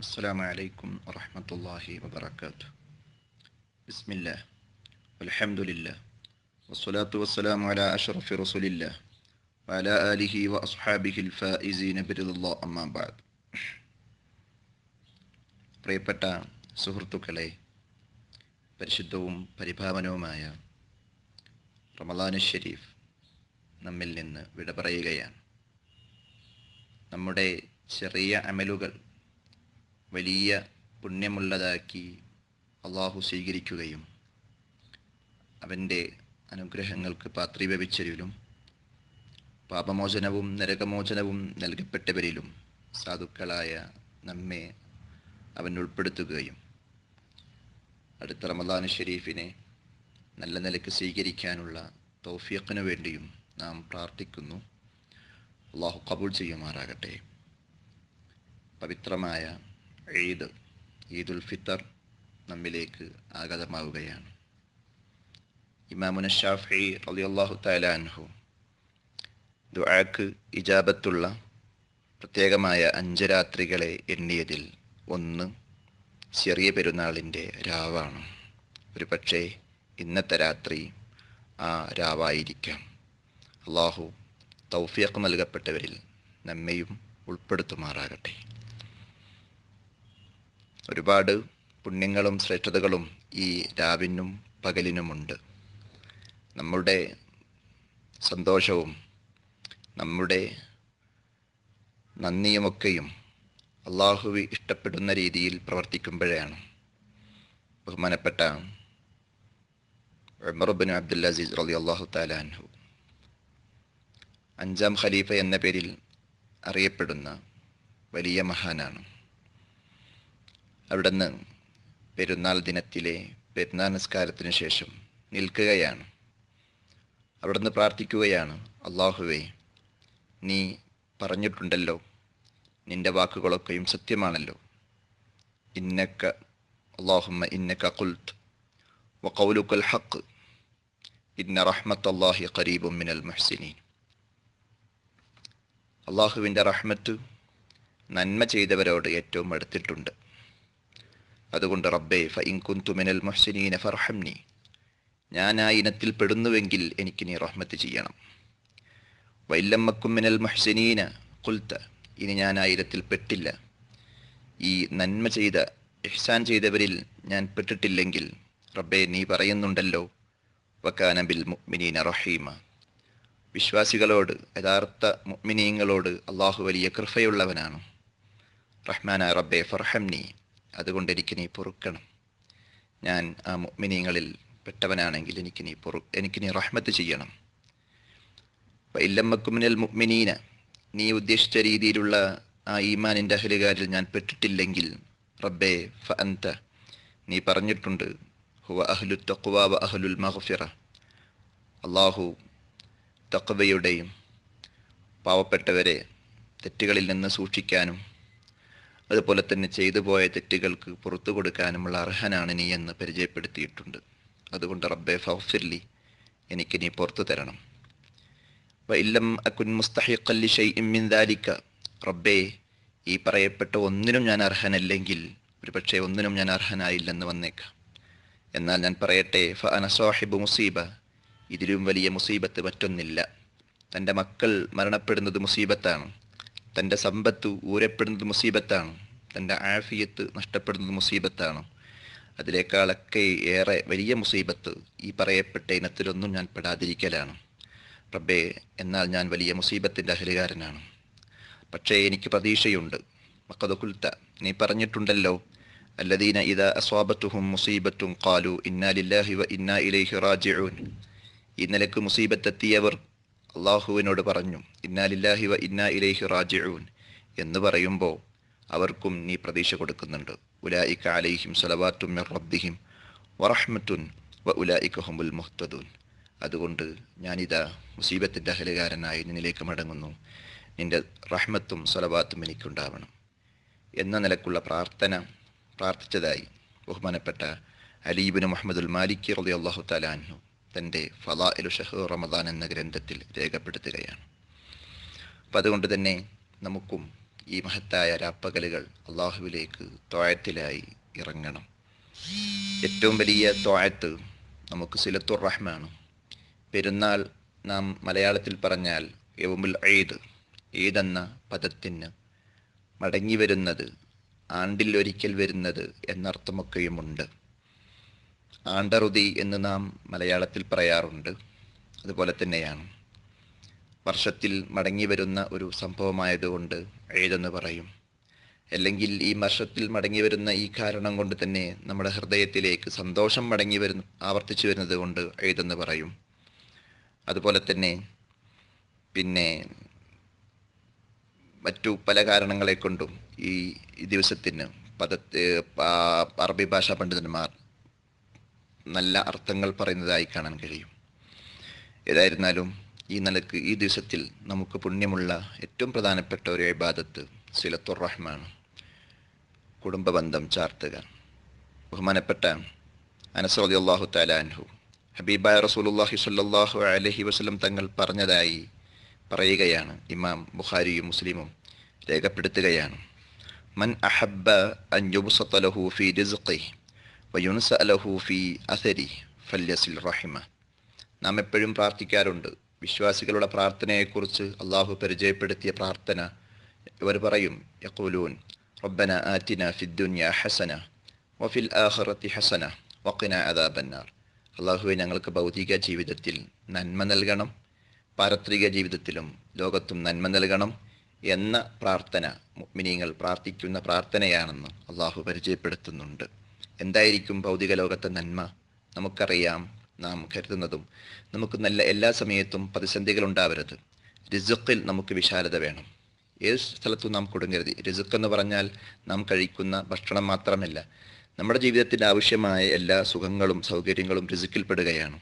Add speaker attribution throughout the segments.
Speaker 1: السلام عليكم ورحمة الله وبركاته بسم الله والحمد لله والصلاة والسلام على أشرف رسول الله وعلى آله وأصحابه الفائزين برضا الله أما بعد പ്രിയപ്പെട്ട സുഹൃത്തുക്കളെ പരിശുദ്ധവും പരിഭാവനവുമായ റമദാനു ഷരീഫ് നമ്മിൽ നിന്ന് വിട പറയുകയാണ് നമ്മുടെ ചെറിയ അമലുകൾ വലിയ പുണ്യമുള്ളതാക്കി അള്ളാഹു സ്വീകരിക്കുകയും അവന്റെ അനുഗ്രഹങ്ങൾക്ക് പാത്രീഭവിച്ചവരിലും പാപമോചനവും നരകമോചനവും നൽകപ്പെട്ടവരിലും സാധുക്കളായ നമ്മെ അവൻ ഉൾപ്പെടുത്തുകയും അടുത്ത റമദാൻ ഷെരീഫിനെ നല്ല നിലയ്ക്ക് സ്വീകരിക്കാനുള്ള തൗഫിയക്കിനു വേണ്ടിയും നാം പ്രാർത്ഥിക്കുന്നു. അള്ളാഹു കബൂൾ ചെയ്യുമാറാകട്ടെ. പവിത്രമായ ഈദ് ഈദുൽ ഫിത്തർ നമ്മിലേക്ക് ആഗതമാവുകയാണ്. ഇമാമുന ഷാഫി അള്ളാഹു താലാൻഹു ദുആക്ക് ഇജാബത്തുള്ള പ്രത്യേകമായ അഞ്ച് രാത്രികളെ എണ്ണിയതിൽ ഒന്ന് ചെറിയ പെരുന്നാളിന്റെ രാവാണ്. ഒരു പക്ഷേ ഇന്നത്തെ രാത്രി ആ രാവായിരിക്കാം. അള്ളാഹു തൗഫിയക്ക് നൽകപ്പെട്ടവരിൽ നമ്മയും ഉൾപ്പെടുത്തുമാറാകട്ടെ. ഒരുപാട് പുണ്യങ്ങളും ശ്രേഷ്ഠതകളും ഈ രാവിനും പകലിനുമുണ്ട്. നമ്മുടെ സന്തോഷവും നമ്മുടെ നന്ദിയുമൊക്കെയും അള്ളാഹുവി ഇഷ്ടപ്പെടുന്ന രീതിയിൽ പ്രവർത്തിക്കുമ്പോഴാണ്. ബഹുമാനപ്പെട്ട ഉമർബിൻ അബ്ദുൽ അസീസ് റലി അള്ളാഹു താലാൻഹു അഞ്ചാം ഖലീഫ എന്ന പേരിൽ അറിയപ്പെടുന്ന വലിയ മഹാനാണ്. അവിടുന്ന് പെരുന്നാൾ ദിനത്തിലെ പെരുന്നാൾ നിസ്കാരത്തിന് ശേഷം നിൽക്കുകയാണ്. അവിടുന്ന് പ്രാർത്ഥിക്കുകയാണ് അള്ളാഹുവേ നീ പറഞ്ഞിട്ടുണ്ടല്ലോ നിന്റെ വാക്കുകളൊക്കെയും സത്യമാണല്ലോ. ഇന്നക്ക അള്ളാഹുമ്മ ഇന്നക്ക കുൽത്ത് വക്കൗലുക്കൽ ഹക്ക് ഇന്ന റഹ്മത്ത് അള്ളാഹി ഖരീബും മിനൽ മുഹ്സിനീൻ. അള്ളാഹുവിന്റെ റഹ്മത്ത് നന്മ ചെയ്തവരോട് ഏറ്റവും അടുത്തിട്ടുണ്ട്. അതുകൊണ്ട് റബ്ബേ ഫ മിനൽ മൊഹ്സിനീന ഫർഹംനി. ഞാൻ ആ ഇനത്തിൽ പെടുന്നുവെങ്കിൽ എനിക്ക് നീ റഹ്മത്ത് ചെയ്യണം. വൈല്ലമ്മക്കും മിനൽ മൊഹ്സിനീന കുൽത്ത ഇനി ഞാൻ ആ ഇനത്തിൽ പെട്ടില്ല. ഈ നന്മ ചെയ്ത ഇഹ്സാൻ ചെയ്തവരിൽ ഞാൻ പെട്ടിട്ടില്ലെങ്കിൽ റബ്ബെ നീ പറയുന്നുണ്ടല്ലോ വക്കാന ബിൽ മുഅ്മിനീന റഹീമ. വിശ്വാസികളോട് യഥാർത്ഥ മുഅ്മിനീങ്ങളോട് അള്ളാഹു വലിയ കൃപയുള്ളവനാണ്. റഹ്മാന റബ്ബെ ഫർഹംനി. അതുകൊണ്ട് എനിക്ക് നീ പൊറുക്കണം. ഞാൻ ആ മിനിങ്ങളിൽ പെട്ടവനാണെങ്കിൽ എനിക്ക് നീ പൊറു എനിക്ക് നീ റഹ്മത്ത് ചെയ്യണം. ഇല്ലമ്മക്കുമിനൽ മുഅ്മിനീന നീ ഉദ്ദേശിച്ച രീതിയിലുള്ള ആ ഈമാനിന്റെ അഹലുകാരിൽ ഞാൻ പെട്ടിട്ടില്ലെങ്കിൽ റബ്ബേ ഫ അന്ത നീ പറഞ്ഞിട്ടുണ്ട് ഹുവ അഹ്ലു തക്വ വ അഹ്ലുൽ മഹഫിറ അള്ളാഹു തക്വയുടെയും പാവപ്പെട്ടവരെ തെറ്റുകളിൽ നിന്ന് സൂക്ഷിക്കാനും അതുപോലെ തന്നെ ചെയ്തു പോയ തെറ്റുകൾക്ക് പുറത്തു കൊടുക്കാനുമുള്ള അർഹനാണ് നീ എന്ന് പരിചയപ്പെടുത്തിയിട്ടുണ്ട്. അതുകൊണ്ട് റബ്ബെ ഫൗഫിർലി എനിക്ക് നീ പുറത്തു തരണം. വൈല്ലം അക്കുൻ മുസ്തഹിഖല്ലി ഷൈഇൻ മിൻ ദാലിക. റബ്ബേ ഈ പറയപ്പെട്ട ഒന്നിനും ഞാൻ അർഹനല്ലെങ്കിൽ ഒരു പക്ഷേ ഒന്നിനും ഞാൻ അർഹനായില്ലെന്ന് വന്നേക്കാം. എന്നാൽ ഞാൻ പറയട്ടെ ഫ അനസോഹിബ് മുസീബ. ഇതിലും വലിയ മുസീബത്ത് മറ്റൊന്നില്ല. തന്റെ മക്കൾ മരണപ്പെടുന്നത് മുസീബത്താണ്. തന്റെ സമ്പത്ത് ഊരപ്പെടുന്നത് മുസീബത്താണ്. തന്റെ ആഫിയത്ത് നഷ്ടപ്പെടുന്നത് മുസീബത്താണ്. അതിനേക്കാളൊക്കെ ഏറെ വലിയ മുസീബത്ത് ഈ പറയപ്പെട്ട ഇനത്തിലൊന്നും ഞാൻ പെടാതിരിക്കലാണ്. റബ്ബേ എന്നാൽ ഞാൻ വലിയ മുസീബത്തിന്റെ അഹലുകാരനാണ്. പക്ഷേ എനിക്ക് പ്രതീക്ഷയുണ്ട്. മക്കതുക്കുൽത്ത നീ പറഞ്ഞിട്ടുണ്ടല്ലോ അല്ലദീന ഇത അസ്വാബത്തുഹും മുസീബത്തും കാലു ഇന്നാ ലില്ലാഹി വ ഇന്നാ ഇലൈഹി റാജിഊൻ. ഈ നിലയ്ക്ക് മുസീബത്തെത്തിയവർ അള്ളാഹുവിനോട് പറഞ്ഞു ഇന്നാലില്ലാഹി വ ഇന്നാ ഇലൈഹി റാജിഊൻ എന്ന് പറയുമ്പോൾ അവർക്കും നീ പ്രതീക്ഷ കൊടുക്കുന്നുണ്ട്. ഉലായിക്ക അലൈഹിം സലവാത്തും റബ്ബിഹിം വറഹ്മത്തുൻ വ ഉലായിക്ക ഹുമുൽ മുഹ്തദൂൻ. അതുകൊണ്ട് ഞാനിതാ മുസീബത്തിന്റെ അഹലുകാരനായി നിന്നിലേക്ക് മടങ്ങുന്നു. നിന്റെ റഹ്മത്തും സലവാത്തും എനിക്കുണ്ടാവണം എന്ന നിലക്കുള്ള പ്രാർത്ഥന പ്രാർത്ഥിച്ചതായി ബഹുമാനപ്പെട്ട അലീബിന് മുഹമ്മദുൽ മാലിക് റലി അള്ളാഹു തലാൻഹു തന്റെ ഫലാ ഇലു ഷഹ് റമദാൻ എന്ന ഗ്രന്ഥത്തിൽ രേഖപ്പെടുത്തുകയാണ്. അപ്പം അതുകൊണ്ട് തന്നെ നമുക്കും ഈ മഹത്തായ രാപ്പകലുകൾ അള്ളാഹുവിലേക്ക് തോയത്തിലായി ഇറങ്ങണം. ഏറ്റവും വലിയ തോയത്ത് നമുക്ക് സിലത്തുർ റഹ്മാണ് പെരുന്നാൾ നാം മലയാളത്തിൽ പറഞ്ഞാൽ യവമുൽ ഈദ് ഏതെന്ന എന്ന പദത്തിന് മടങ്ങി വരുന്നത് ആണ്ടിൽ ഒരിക്കൽ വരുന്നത് എന്നർത്ഥമൊക്കെയുമുണ്ട്. ആണ്ടറുതി എന്ന് നാം മലയാളത്തിൽ പറയാറുണ്ട്. അതുപോലെ തന്നെയാണ്. വർഷത്തിൽ മടങ്ങി വരുന്ന ഒരു സംഭവമായതുകൊണ്ട് ഏതെന്ന് പറയും. അല്ലെങ്കിൽ ഈ വർഷത്തിൽ മടങ്ങി വരുന്ന ഈ കാരണം കൊണ്ട് തന്നെ നമ്മുടെ ഹൃദയത്തിലേക്ക് സന്തോഷം മടങ്ങി വരുന്ന ആവർത്തിച്ചു വരുന്നത് കൊണ്ട് ഏതെന്ന് പറയും. അതുപോലെ തന്നെ പിന്നെ മറ്റു പല കാരണങ്ങളെ കൊണ്ടും ഈ ദിവസത്തിന് പദ അറബി ഭാഷാ പണ്ഡിതന്മാർ നല്ല അർത്ഥങ്ങൾ പറയുന്നതായി കാണാൻ കഴിയും. ഏതായിരുന്നാലും ഈ നിലയ്ക്ക് ഈ ദിവസത്തിൽ നമുക്ക് പുണ്യമുള്ള ഏറ്റവും പ്രധാനപ്പെട്ട ഒരു ഇബാദത്ത് സിലത്തുർ റഹ്മാണ് കുടുംബബന്ധം ചാർത്തുക. ബഹുമാനപ്പെട്ട അനസറതി അള്ളാഹു താലാൻഹു ഹബീബായ റസൂലുല്ലാഹി സല്ലാഹു അലഹി വസ്ലം തങ്ങൾ പറഞ്ഞതായി പറയുകയാണ്. ഇമാം ബുഖാരിയും മുസ്ലിമും രേഖപ്പെടുത്തുകയാണ്. മൻ അഹബ്ബ അൻ യുബ്സത്തലഹു ഫി റിസ്ഖി വയുൻസ ഫി അസരി ഫല്യസിൽ റഹിമ. നാം എപ്പോഴും പ്രാർത്ഥിക്കാറുണ്ട്. വിശ്വാസികളുടെ പ്രാർത്ഥനയെക്കുറിച്ച് അള്ളാഹു പരിചയപ്പെടുത്തിയ പ്രാർത്ഥന ഇവർ പറയും യക്കൂലൂൻ റബ്ബന ആറ്റിന ഫിദ്ദുന്യ ഹസന വഫിൽ ആഖിറത്തി ഹസന വഖിന അദാബന്നാർ. അള്ളാഹുവെ ഞങ്ങൾക്ക് ഭൗതിക ജീവിതത്തിൽ നന്മ നൽകണം പാരത്രിക ജീവിതത്തിലും ലോകത്തും നന്മ നൽകണം എന്ന പ്രാർത്ഥന മുഅ്മിനീങ്ങൾ പ്രാർത്ഥിക്കുന്ന പ്രാർത്ഥനയാണെന്ന് അള്ളാഹു പരിചയപ്പെടുത്തുന്നുണ്ട്. എന്തായിരിക്കും ഭൗതിക ലോകത്തെ നന്മ? നമുക്കറിയാം നാം കരുതുന്നതും. നമുക്ക് നല്ല എല്ലാ സമയത്തും പ്രതിസന്ധികൾ ഉണ്ടാവരുത്. റിസുക്കിൽ നമുക്ക് വിശാലത വേണം. ഏത് സ്ഥലത്തും നാം കൊടുങ്ങരുത്. റിസുക്ക് എന്ന് പറഞ്ഞാൽ നാം കഴിക്കുന്ന ഭക്ഷണം മാത്രമല്ല. നമ്മുടെ ജീവിതത്തിന് ആവശ്യമായ എല്ലാ സുഖങ്ങളും സൗകര്യങ്ങളും റിസുക്കിൽപ്പെടുകയാണ്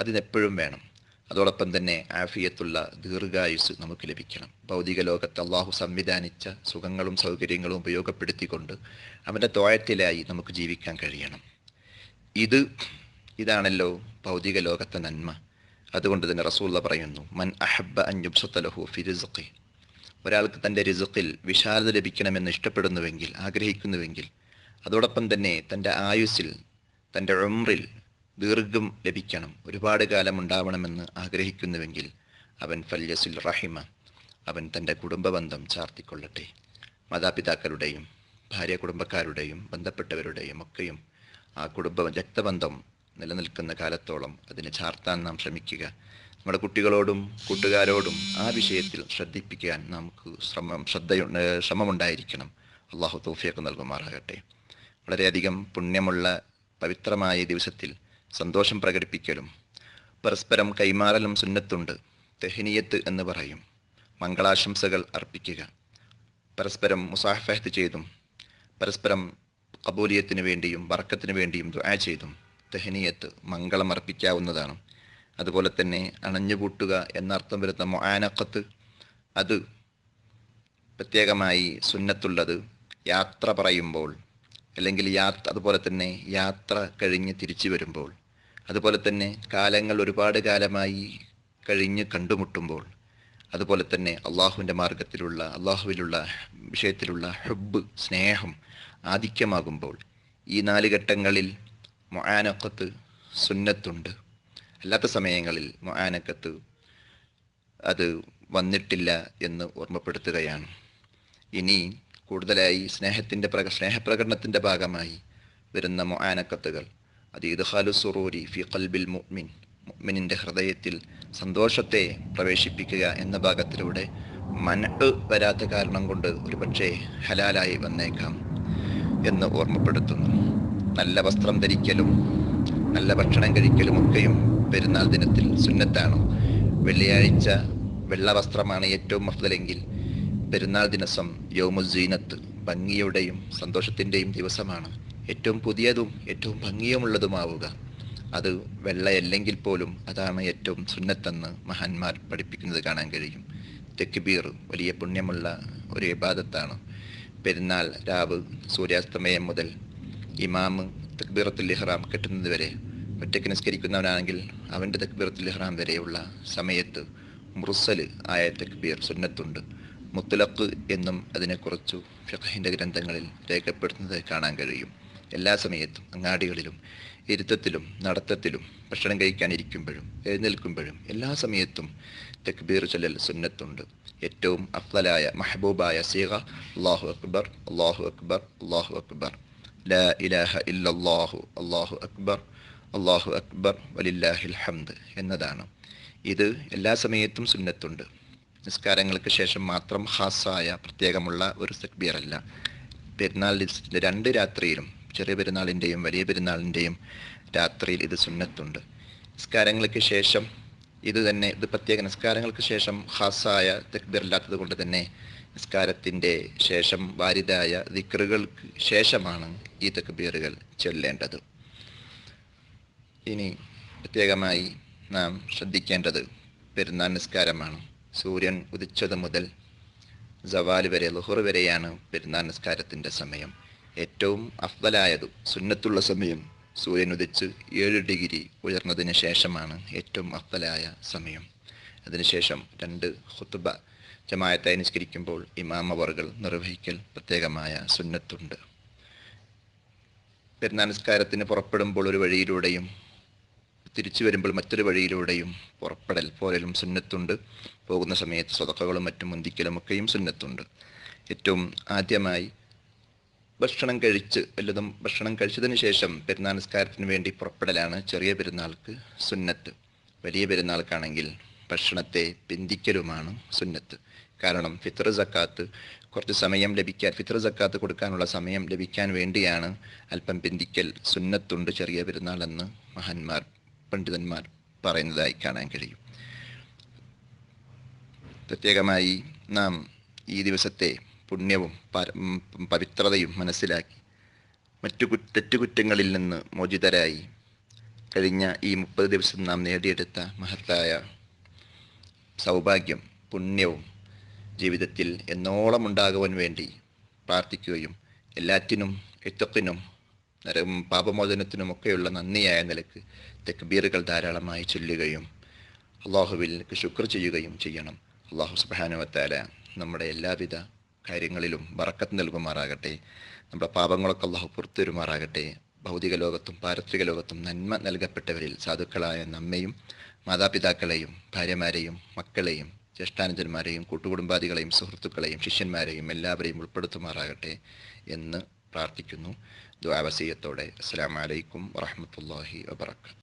Speaker 1: അതിനെപ്പോഴും വേണം. അതോടൊപ്പം തന്നെ ആഫിയത്തുള്ള ദീർഘായുസ് നമുക്ക് ലഭിക്കണം. ഭൗതിക ലോകത്ത് അള്ളാഹു സംവിധാനിച്ച സുഖങ്ങളും സൗകര്യങ്ങളും ഉപയോഗപ്പെടുത്തിക്കൊണ്ട് അവന്റെ തോയത്തിലായി നമുക്ക് ജീവിക്കാൻ കഴിയണം. ഇത് ഇതാണല്ലോ ഭൗതിക ലോകത്തെ നന്മ. അതുകൊണ്ട് തന്നെ റസൂള്ള പറയുന്നു മൻ അഹബ്ബ അഞ്ജുബ്സത്തലഹു ഫിരിസുഖി ഒരാൾക്ക് തന്റെ റിസുഖിൽ വിശാലത ലഭിക്കണമെന്ന് ഇഷ്ടപ്പെടുന്നുവെങ്കിൽ ആഗ്രഹിക്കുന്നുവെങ്കിൽ അതോടൊപ്പം തന്നെ തന്റെ ആയുസ്സിൽ തന്റെ ഉമ്രിൽ ദീർഘം ലഭിക്കണം. ഒരുപാട് കാലം ഉണ്ടാവണമെന്ന് ആഗ്രഹിക്കുന്നുവെങ്കിൽ അവൻ ഫല്യസുൽ റഹിമ അവൻ തന്റെ കുടുംബബന്ധം ചാർത്തിക്കൊള്ളട്ടെ. മാതാപിതാക്കളുടെയും ഭാര്യ കുടുംബക്കാരുടെയും ബന്ധപ്പെട്ടവരുടെയും ഒക്കെയും ആ കുടുംബ രക്തബന്ധം നിലനിൽക്കുന്ന കാലത്തോളം അതിനെ ചാർത്താൻ നാം ശ്രമിക്കുക. നമ്മുടെ കുട്ടികളോടും കൂട്ടുകാരോടും ആ വിഷയത്തിൽ ശ്രദ്ധിപ്പിക്കാൻ നമുക്ക് ശ്രമം ശ്രദ്ധ ശ്രമമുണ്ടായിരിക്കണം. അള്ളാഹു തോഫിയൊക്കെ നൽകുമാറാകട്ടെ. വളരെയധികം പുണ്യമുള്ള പവിത്രമായ ദിവസത്തിൽ സന്തോഷം പ്രകടിപ്പിക്കലും. പരസ്പരം കൈമാറലും സുന്നത്തുണ്ട് തെഹനിയത്ത് എന്ന് പറയും. മംഗളാശംസകൾ അർപ്പിക്കുക. പരസ്പരം മുസാഫഹത്ത് ചെയ്തും പരസ്പരം കബൂലിയത്തിന് വേണ്ടിയും വർക്കത്തിന് വേണ്ടിയും ദുആ ചെയ്തും തെഹനിയത്ത് മംഗളം അർപ്പിക്കാവുന്നതാണ്. അതുപോലെ തന്നെ അണഞ്ഞുപൂട്ടുക എന്നർത്ഥം വരുന്ന മൊആനക്കത്ത് അത് പ്രത്യേകമായി സുന്നത്തുള്ളത് യാത്ര പറയുമ്പോൾ അല്ലെങ്കിൽ യാത്ര അതുപോലെ തന്നെ യാത്ര കഴിഞ്ഞ് തിരിച്ചു വരുമ്പോൾ അതുപോലെ തന്നെ കാലങ്ങൾ ഒരുപാട് കാലമായി കഴിഞ്ഞ് കണ്ടുമുട്ടുമ്പോൾ അതുപോലെ തന്നെ അള്ളാഹുവിന്റെ മാർഗത്തിലുള്ള അള്ളാഹുവിലുള്ള വിഷയത്തിലുള്ള ഹബ്ബ് സ്നേഹം ആധിക്യമാകുമ്പോൾ ഈ നാല് ഘട്ടങ്ങളിൽ മൊയാനക്കത്ത് സുന്നത്തുണ്ട്. അല്ലാത്ത സമയങ്ങളിൽ മൊയാനക്കത്ത് അത് വന്നിട്ടില്ല എന്ന് ഓർമ്മപ്പെടുത്തുകയാണ്. ഇനി കൂടുതലായി സ്നേഹത്തിന്റെ പ്രക സ്നേഹപ്രകടനത്തിന്റെ ഭാഗമായി വരുന്ന മൊആനക്കത്തുകൾ അത് ഇദ്ഹാലു സുറൂരി ഫി കൽബിൽ മുഅ്മിൻ. മുഅ്മിനിന്റെ ഹൃദയത്തിൽ സന്തോഷത്തെ പ്രവേശിപ്പിക്കുക എന്ന ഭാഗത്തിലൂടെ മന വരാത്ത കാരണം കൊണ്ട് ഒരുപക്ഷെ ഹലാലായി വന്നേക്കാം എന്ന് ഓർമ്മപ്പെടുത്തുന്നു. നല്ല വസ്ത്രം ധരിക്കലും നല്ല ഭക്ഷണം കഴിക്കലും ഒക്കെയും പെരുന്നാൾ ദിനത്തിൽ സുന്നത്താണ്. വെള്ളിയാഴ്ച വെള്ള വസ്ത്രമാണ് ഏറ്റവും മഫ്തലെങ്കിൽ പെരുന്നാൾ ദിവസം യോമുസീനത്ത് ഭംഗിയുടെയും സന്തോഷത്തിന്റെയും ദിവസമാണ്. ഏറ്റവും പുതിയതും ഏറ്റവും ഭംഗിയുമുള്ളതുമാവുക. അത് വെള്ളയല്ലെങ്കിൽ പോലും അതാണ് ഏറ്റവും സുന്നത്തെന്ന് മഹാന്മാർ പഠിപ്പിക്കുന്നത് കാണാൻ കഴിയും. തെക്കുബീർ വലിയ പുണ്യമുള്ള ഒരു ഇബാദത്താണ്. പെരുന്നാൾ രാവ് സൂര്യാസ്തമയം മുതൽ ഇമാമ് തക്ബീറത്തുൽ ഇഹ്റാം കെട്ടുന്നത് വരെ ഒറ്റയ്ക്ക് നിസ്കരിക്കുന്നവനാണെങ്കിൽ അവന്റെ തക്ബീറത്തുൽ ഇഹ്റാം വരെയുള്ള സമയത്ത് മുറുസൽ ആയ തക്ബീർ സുന്നത്തുണ്ട്. മുത്തലക്ക് എന്നും അതിനെക്കുറിച്ചു ഫിഖഹിന്റെ ഗ്രന്ഥങ്ങളിൽ രേഖപ്പെടുത്തുന്നത് കാണാൻ കഴിയും. എല്ലാ സമയത്തും അങ്ങാടികളിലും ഇരുത്തത്തിലും നടത്തത്തിലും ഭക്ഷണം കഴിക്കാനിരിക്കുമ്പോഴും എഴുന്നേൽക്കുമ്പോഴും എല്ലാ സമയത്തും തക്ബീർ ചൊല്ലൽ സുന്നത്തുണ്ട്. ഏറ്റവും അഫ്ലലായ മഹബൂബായ സീഹ അള്ളാഹു അക്ബർ അള്ളാഹു അക്ബർ അള്ളാഹു അക്ബർ. ലാ ഇലാഹ ഇല്ലല്ലാഹു അള്ളാഹു അക്ബർ അള്ളാഹു അക്ബർ വലില്ലാഹിൽ ഹംദ് എന്നതാണ്. ഇത് എല്ലാ സമയത്തും സുന്നത്തുണ്ട്. നിസ്കാരങ്ങൾക്ക് ശേഷം മാത്രം ഹാസായ പ്രത്യേകമുള്ള ഒരു തക്ബീർ അല്ല പെരുന്നാൾ ദിവസത്തിന്റെ രണ്ട് രാത്രിയിലും ചെറിയ പെരുന്നാളിന്റെയും വലിയ പെരുന്നാളിന്റെയും രാത്രിയിൽ ഇത് സുന്നത്തുണ്ട്. നിസ്കാരങ്ങൾക്ക് ശേഷം ഇത് തന്നെ ഇത് പ്രത്യേക നിസ്കാരങ്ങൾക്ക് ശേഷം ഹാസായ തക്ബീർ ഇല്ലാത്തത് കൊണ്ട് തന്നെ നിസ്കാരത്തിന്റെ ശേഷം വാരിതായ ദിക്റുകൾക്ക് ശേഷമാണ് ഈ തക്ബീറുകൾ ചൊല്ലേണ്ടത്. ഇനി പ്രത്യേകമായി നാം ശ്രദ്ധിക്കേണ്ടത് പെരുന്നാൾ നിസ്കാരമാണ്. സൂര്യൻ ഉദിച്ചത് മുതൽ ജവാൽ വരെ ലുഹുർ വരെയാണ് പെരുന്നാൾ നിസ്കാരത്തിന്റെ സമയം. ഏറ്റവും അഫ്ബലായതും സുന്നത്തുള്ള സമയം സൂര്യൻ ഉദിച്ച് ഏഴ് ഡിഗ്രി ഉയർന്നതിന് ശേഷമാണ് ഏറ്റവും അഫ്ബലായ സമയം. അതിനുശേഷം രണ്ട് ഹുത്തുബ ജമായത്തായി നിസ്കരിക്കുമ്പോൾ ഇമാം അവറുകൾ നിർവഹിക്കൽ പ്രത്യേകമായ സുന്നത്തുണ്ട്. പെരുന്നാനസ്കാരത്തിന് പുറപ്പെടുമ്പോൾ ഒരു വഴിയിലൂടെയും തിരിച്ചു വരുമ്പോൾ മറ്റൊരു വഴിയിലൂടെയും പുറപ്പെടൽ പോലും സുന്നത്തുണ്ട്. പോകുന്ന സമയത്ത് സ്വതക്കകളും മറ്റും മുന്തിക്കലും ഒക്കെയും സുന്നത്തുണ്ട്. ഏറ്റവും ആദ്യമായി ഭക്ഷണം കഴിച്ച് വല്ലതും ഭക്ഷണം കഴിച്ചതിന് ശേഷം പെരുന്നാൾ നിസ്കാരത്തിന് വേണ്ടി പുറപ്പെടലാണ് ചെറിയ പെരുന്നാൾക്ക് സുന്നത്ത്. വലിയ പെരുന്നാൾക്കാണെങ്കിൽ ഭക്ഷണത്തെ പിന്തിക്കലുമാണ് സുന്നത്ത്. കാരണം ഫിത്ർ സക്കാത്ത് കുറച്ച് സമയം ലഭിക്കാൻ ഫിത്ർ സക്കാത്ത് കൊടുക്കാനുള്ള സമയം ലഭിക്കാൻ വേണ്ടിയാണ് അല്പം പിന്തിക്കൽ സുന്നത്തുണ്ട് ചെറിയ പെരുന്നാൾ എന്ന് മഹാന്മാർ പണ്ഡിതന്മാർ പറയുന്നതായി കാണാൻ കഴിയും. പ്രത്യേകമായി നാം ഈ ദിവസത്തെ പുണ്യവും പവിത്രതയും മനസ്സിലാക്കി. മറ്റു തെറ്റുകുറ്റങ്ങളിൽ നിന്ന് മോചിതരായി. കഴിഞ്ഞ ഈ മുപ്പത് ദിവസം നാം നേടിയെടുത്ത മഹത്തായ സൗഭാഗ്യം പുണ്യവും ജീവിതത്തിൽ എന്നോളം ഉണ്ടാകുവാൻ വേണ്ടി പ്രാർത്ഥിക്കുകയും എല്ലാറ്റിനും എത്തത്തിനും നരം പാപമോചനത്തിനുമൊക്കെയുള്ള നന്ദിയായ നിലയ്ക്ക് തെക്ബീറുകൾ ധാരാളമായി ചൊല്ലുകയും അള്ളാഹുവിൽ ശുക്ർ ചെയ്യുകയും ചെയ്യണം. അള്ളാഹു സുബാനുവത്താല നമ്മുടെ എല്ലാവിധ കാര്യങ്ങളിലും വറക്കത്ത് നൽകുമാറാകട്ടെ. നമ്മുടെ പാപങ്ങളൊക്കെ അള്ളാഹു പുറത്തുവരുമാറാകട്ടെ ഭൗതിക ലോകത്തും പാരത്രിക ലോകത്തും നന്മ നൽകപ്പെട്ടവരിൽ സാധുക്കളായ നമ്മയും മാതാപിതാക്കളെയും ഭാര്യമാരെയും മക്കളെയും ജ്യേഷ്ഠാനുജന്മാരെയും കൂട്ടുകുടുംബാദികളെയും സുഹൃത്തുക്കളെയും ശിഷ്യന്മാരെയും എല്ലാവരെയും ഉൾപ്പെടുത്തുമാറാകട്ടെ എന്ന് പ്രാർത്ഥിക്കുന്നു. ദ്വാവസീയത്തോടെ അസ്സാം വലൈക്കും വറഹമത്തല്ലാഹി വബർക്കാത്തു